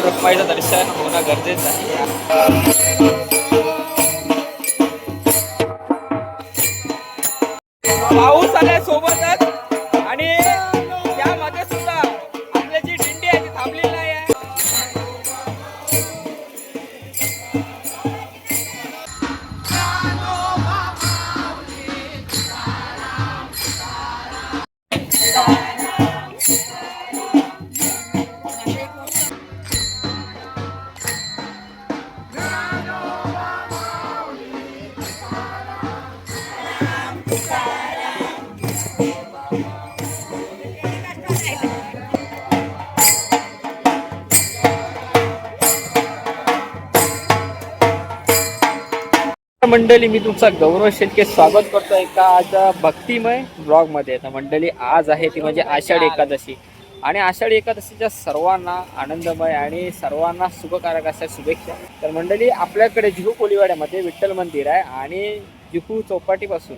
विठ्ठल रुक्माईचं दर्शन होणं गरजेचं आहे. पाऊस आलाय मंडळी मी तुमचा गौरव शेटके स्वागत करतो एका आज भक्तिमय ब्लॉगमध्ये. तर मंडळी आज आहे ती म्हणजे आषाढी एकादशी. आणि आषाढी एकादशीच्या सर्वांना आनंदमय आणि सर्वांना शुभकारक अशा शुभेच्छा. तर मंडळी आपल्याकडे जुहू कोलिवाड्यामध्ये विठ्ठल मंदिर आहे आणि जुहू चौपाटीपासून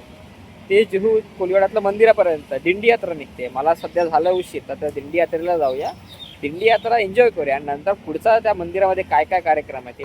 ते जुहू कोलिवाड्यातलं मंदिरापर्यंत दिंडी यात्रा निघते. मला सध्या झालं उशीर तर त्या दिंडी यात्रेला जाऊया. दिंडी यात्रा एन्जॉय करूया आणि नंतर पुढचा त्या मंदिरामध्ये काय काय कार्यक्रम आहे ते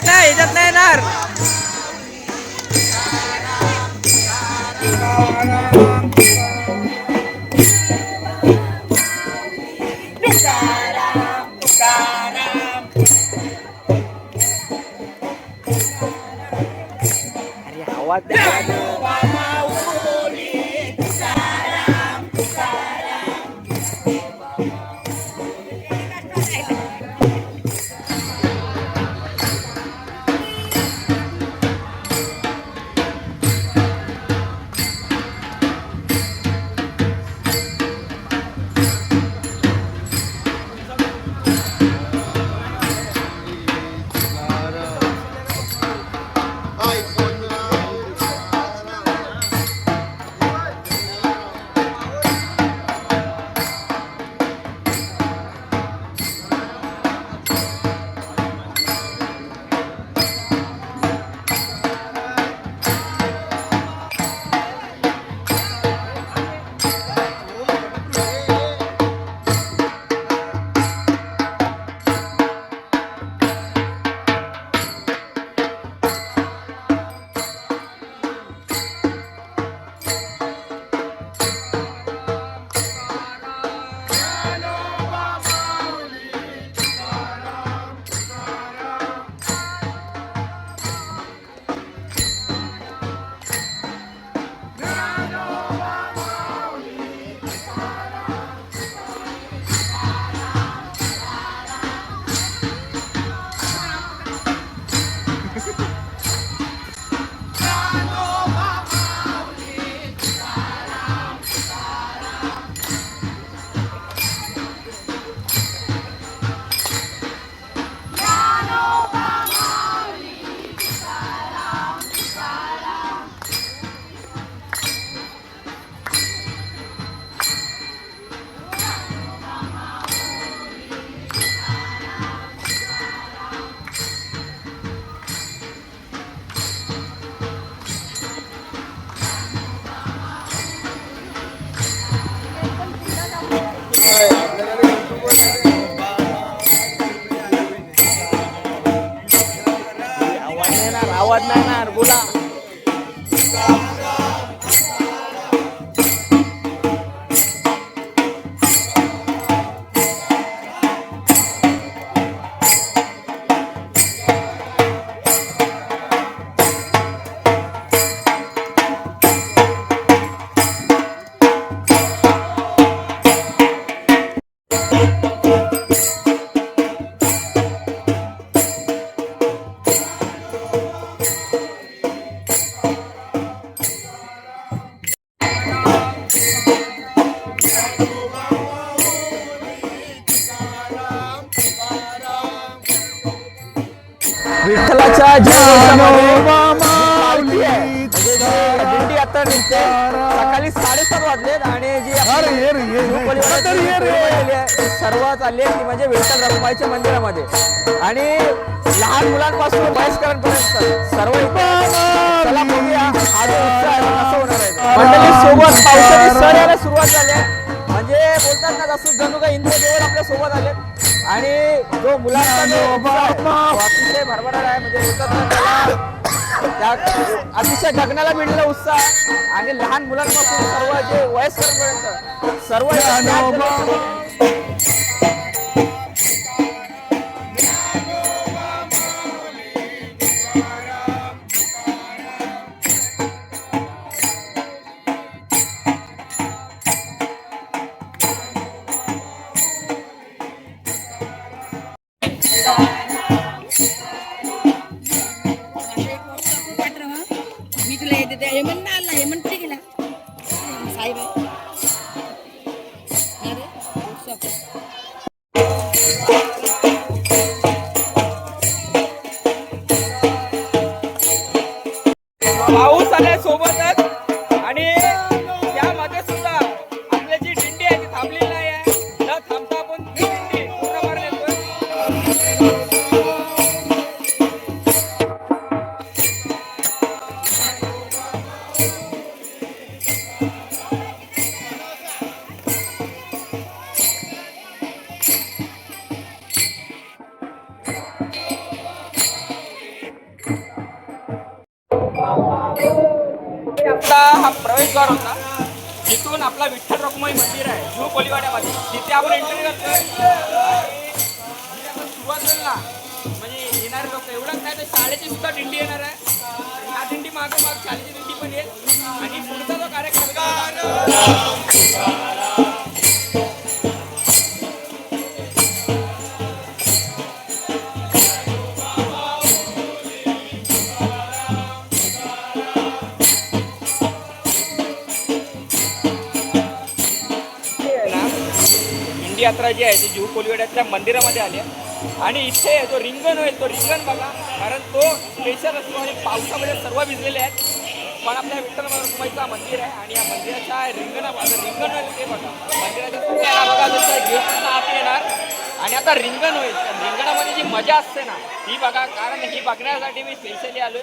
येत नाही ह्याच्यात नाही येणार सकाळी साडेसात वाजलेत आणि जी आपली अरे ये रे ये रे. शिवपरिवाराची तर ये रे. दिंडी आली आहे, ती सर्व चालली आहे ती म्हणजे विठ्ठल रखुमाईच्या मंदिरामध्ये. आणि लहान मुलांपासून वयस्करांपर्यंत सर्व इथे चला बघूया. हा जो उत्सव आहे तो कसा होणार आहे. मंडळी सोबत पावसाची सर यायला सुरुवात झाली आहे. म्हणजे बोलतात ना जसं जणू काही इंद्रदेव आपल्यासोबत आले आणि जो मुलांचा तो अतिशय भरभराट आहे म्हणजे बोलतात ना त्याला त्या अतिशय गगनाला भिडलेला उत्साह आणि लहान मुलांपासून सर्व जे वयस्करांपर्यंत सर्व उत्सव. प्रवेशद्वार होता. तिथून आपला विठ्ठल रखुमाई मंदिर आहे जुहू कोलिवाड्यामध्ये तिथे आपण एंट्री करतोय. सुरुवात झाला ना. म्हणजे येणारे लोक एवढंच नाही तर शाळेची सुद्धा दिंडी येणार आहे. ह्या दिंडी मागोमाग शाळेची दिंडी पण येईल. आणि पुढचा जो कार्यक्रम यात्रा जी आहे ती जीव कोलवेड्यातल्या मंदिरामध्ये आली आहे. आणि इथे जो रिंगण होईल तो रिंगण बघा कारण तो स्पेशल असतो आणि पावसामध्ये सर्व भिजलेले आहेत. पण आपल्या विठ्ठल रुक्माईचा मंदिर आहे आणि या मंदिराच्या रिंगणा रिंगण होईल ते बघा. मंदिराच्या पुढे बघा जसं गेटचं आत येणार. आणि आता रिंगण होईल. रिंगणामध्ये जी मजा असते ना ही बघा कारण ही बघण्यासाठी मी स्पेशली आलो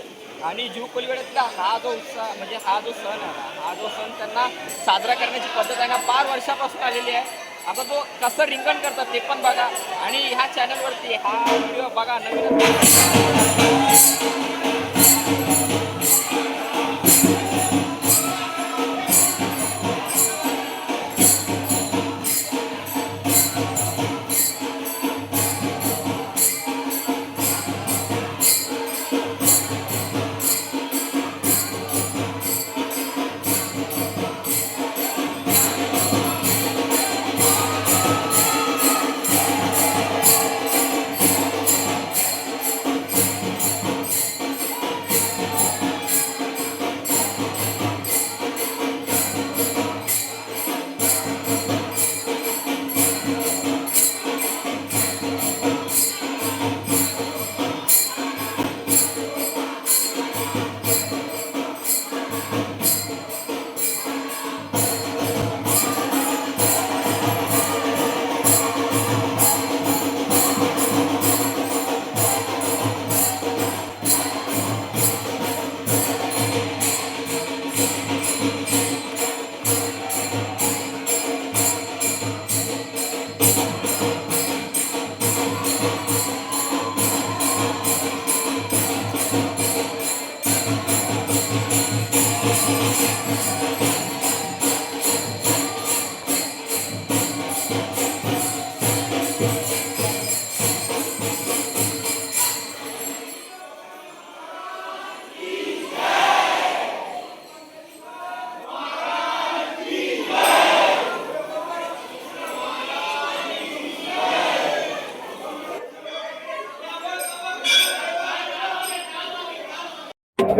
आणि जीव कोलवेड्यातला हा जो उत्साह म्हणजे हा जो सण आहे हा जो सण त्यांना साजरा करण्याची पद्धत आहे ना फार वर्षापासून आलेली आहे. आता तो कसं रिंगण करतात ते पण बघा. आणि ह्या चॅनलवरती हा व्हिडिओ बघा नवीन.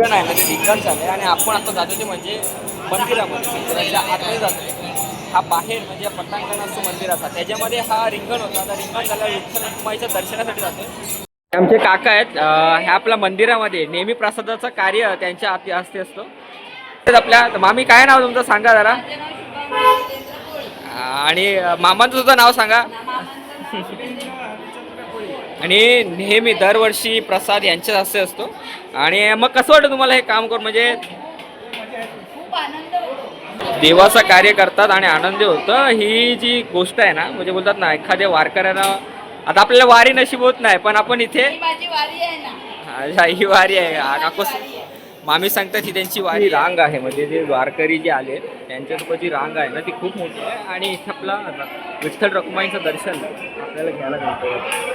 रिंगण आहे ना ते झालं आणि आपण आता जातो ते म्हणजे मंदिरामध्ये मंदिराच्या आतमध्ये जातो. हा बाहेर म्हणजे पटांगण असतो मंदिराचा. त्याच्यामध्ये हा रिंगण होता. आता रिंगण झाल्यावर विठ्ठल दर्शनासाठी जातो. आमचे काका आहेत. ह्या आपल्या मंदिरामध्ये नेहमी प्रसादाचं कार्य त्यांच्या आत हस्ते असतो. तर आपल्या मामी काय नाव तुमचं? सांगा जरा. आणि मामांचं सुद्धा नाव सांगा. आणि नेहमी दरवर्षी प्रसाद यांच्याच हस्ते असतो. आणि मग कसं वाटतं तुम्हाला हे काम करून? म्हणजे देवाचं कार्य करतात आणि आनंदी होतं. ही जी गोष्ट आहे ना म्हणजे बोलतात ना एखाद्या वारकऱ्याला आता आपल्याला वारी नशीब होत नाही पण आपण इथे अच्छा, ही वारी आहे. काकूस मामी सांगतात ही त्यांची वारी रांग आहे म्हणजे जे वारकरी जे आले त्यांच्यासोबत जी रांग आहे ना ती खूप मोठी आहे. आणि इथे आपला विठ्ठल रखुमाईचं दर्शन आपल्याला घ्यायला मिळतं.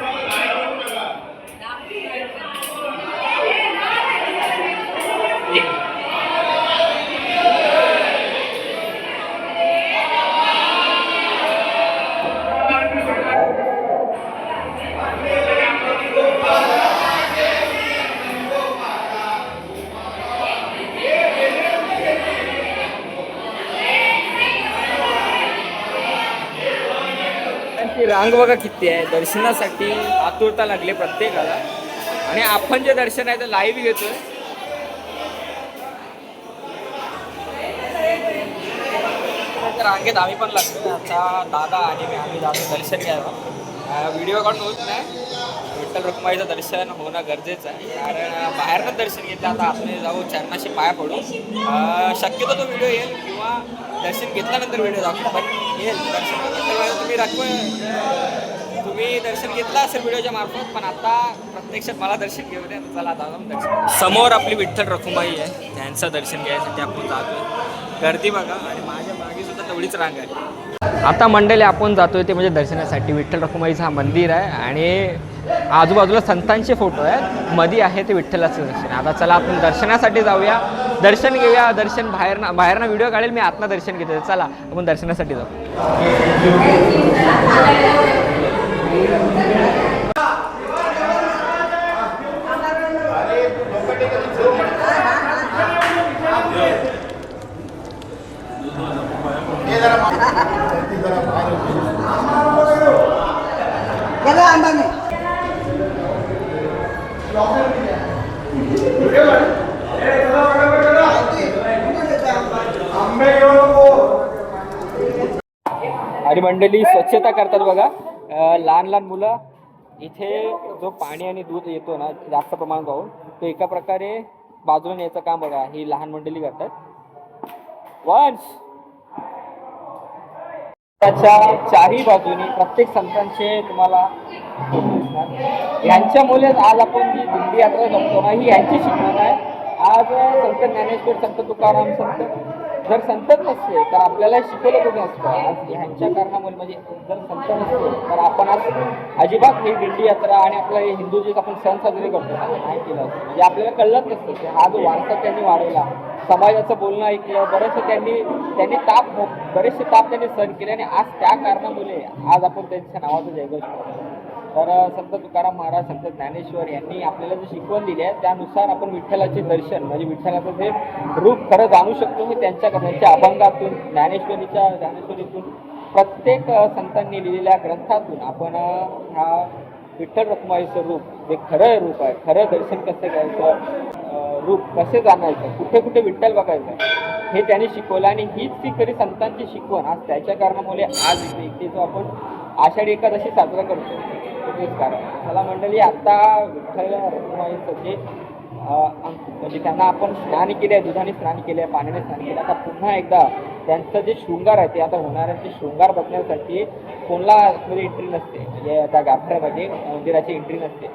की रांग बघा किती आहे. दर्शनासाठी आतुरता लागली प्रत्येकाला. आणि आपण जे दर्शन आहे ते लाईव्ह घेतोय. रांगेत आम्ही पण लागतो आता दादा आणि मी आम्ही जातो दर्शन घ्यायला. व्हिडिओ काढून होत नाही. विठ्ठल रुक्माईचं दर्शन होणं गरजेचं आहे. कारण बाहेरनं दर्शन घेतलं. आता आतमध्ये जाऊ चरणाशी पाय पडू. शक्यतो तो व्हिडिओ येईल किंवा दर्शन घेतल्यानंतर व्हिडिओ दाखवू. पण येईल दर्शन तुम्ही रक्म तुम्ही दर्शन घेतलं असेल व्हिडिओच्या मार्फत पण आता प्रत्यक्षात मला दर्शन घेऊ द्या. चला आता दर्शन समोर आपली विठ्ठल रखुमाई आहे. त्यांचं दर्शन घ्यायसाठी आपण जातोय. गर्दी बघा आणि माझ्या मागे सुद्धा तेवढीच रांग आहे. आता मंडळी आपण जातोय ते म्हणजे दर्शनासाठी. विठ्ठल रखुमाईचं हा मंदिर आहे आणि आजूबाजूला संतांचे फोटो आहेत. मध्ये आहे ते विठ्ठलाचं दर्शन. आता चला आपण दर्शनासाठी जाऊया. दर्शन घेऊया दर्शन बाहेर बाहेरनं व्हिडिओ काढेल मी आत्ता दर्शन घेतो. चला आपण दर्शनासाठी जाऊ. गेला अंबाने. आणि मंडळी स्वच्छता करतात बघा. लहान लहान मुलं इथे जो पाणी आणि दूध येतो ना जास्त प्रमाणात पाहून तो एका प्रकारे बाजूला न्यायचं काम बघा. ही लहान मंडळी करतात. वंश! त्याच्या चारही बाजूनी प्रत्येक संतांचे तुम्हाला यांच्यामुळे आज आपण जी दिंडी यात्रा करतो. ना ही यांची शिकवण आहे. आज संत ज्ञानेश्वर संत तुकाराम संत जर संतच नसते तर आपल्याला शिकवलं कुठे असतं? आज ह्यांच्या कारणामुळे म्हणजे जर संत नसते तर आपण आज अजिबात ही दिंडी यात्रा आणि आपला हे हिंदू जे आपण सण साजरे करतो माहिती नाही केलं असतं. म्हणजे आपल्याला कळलंच नसतं की हा जो वारसा त्यांनी वाढवला समाजाचं बोलणं ऐकलं बरेचसे त्यांनी त्यांनी ताप बरेचसे ताप त्यांनी सहन केले आणि आज त्या कारणामुळे आज आपण त्यांच्या नावाचं जयघोष करतो तर संत तुकाराम महाराज संत ज्ञानेश्वर यांनी आपल्याला जे शिकवण दिली आहे त्यानुसार आपण विठ्ठलाचे दर्शन म्हणजे विठ्ठलाचं जे रूप खरं जाणू शकतो हे त्यांच्या त्यांच्या अभंगातून ज्ञानेश्वरीच्या ज्ञानेश्वरीतून प्रत्येक संतांनी लिहिलेल्या ग्रंथातून आपण हा ह्या विठ्ठल रखुमाईचं रूप जे खरं रूप आहे खरं दर्शन कसं घ्यायचं रूप कसे जाणायचं कुठे कुठे विठ्ठल बघायचं हे त्याने शिकवलं आणि हीच ती खरी संतांची शिकवण आज त्याच्या कारणामुळे आज इथे जो आपण आषाढी एकादशी साजरा करतो. नमस्कार. मला मंडळी आता विठ्ठल रखुमाईचं जे म्हणजे त्यांना आपण स्नान केले आहे दुधाने स्नान केले आहे पाण्याने स्नान केलं आता पुन्हा एकदा त्यांचं जे शृंगार आहे ते आता होणारे ते शृंगार बघण्यासाठी कोणला मध्ये एंट्री नसते? म्हणजे त्या गाभाऱ्यामध्ये मंदिराची एंट्री नसते.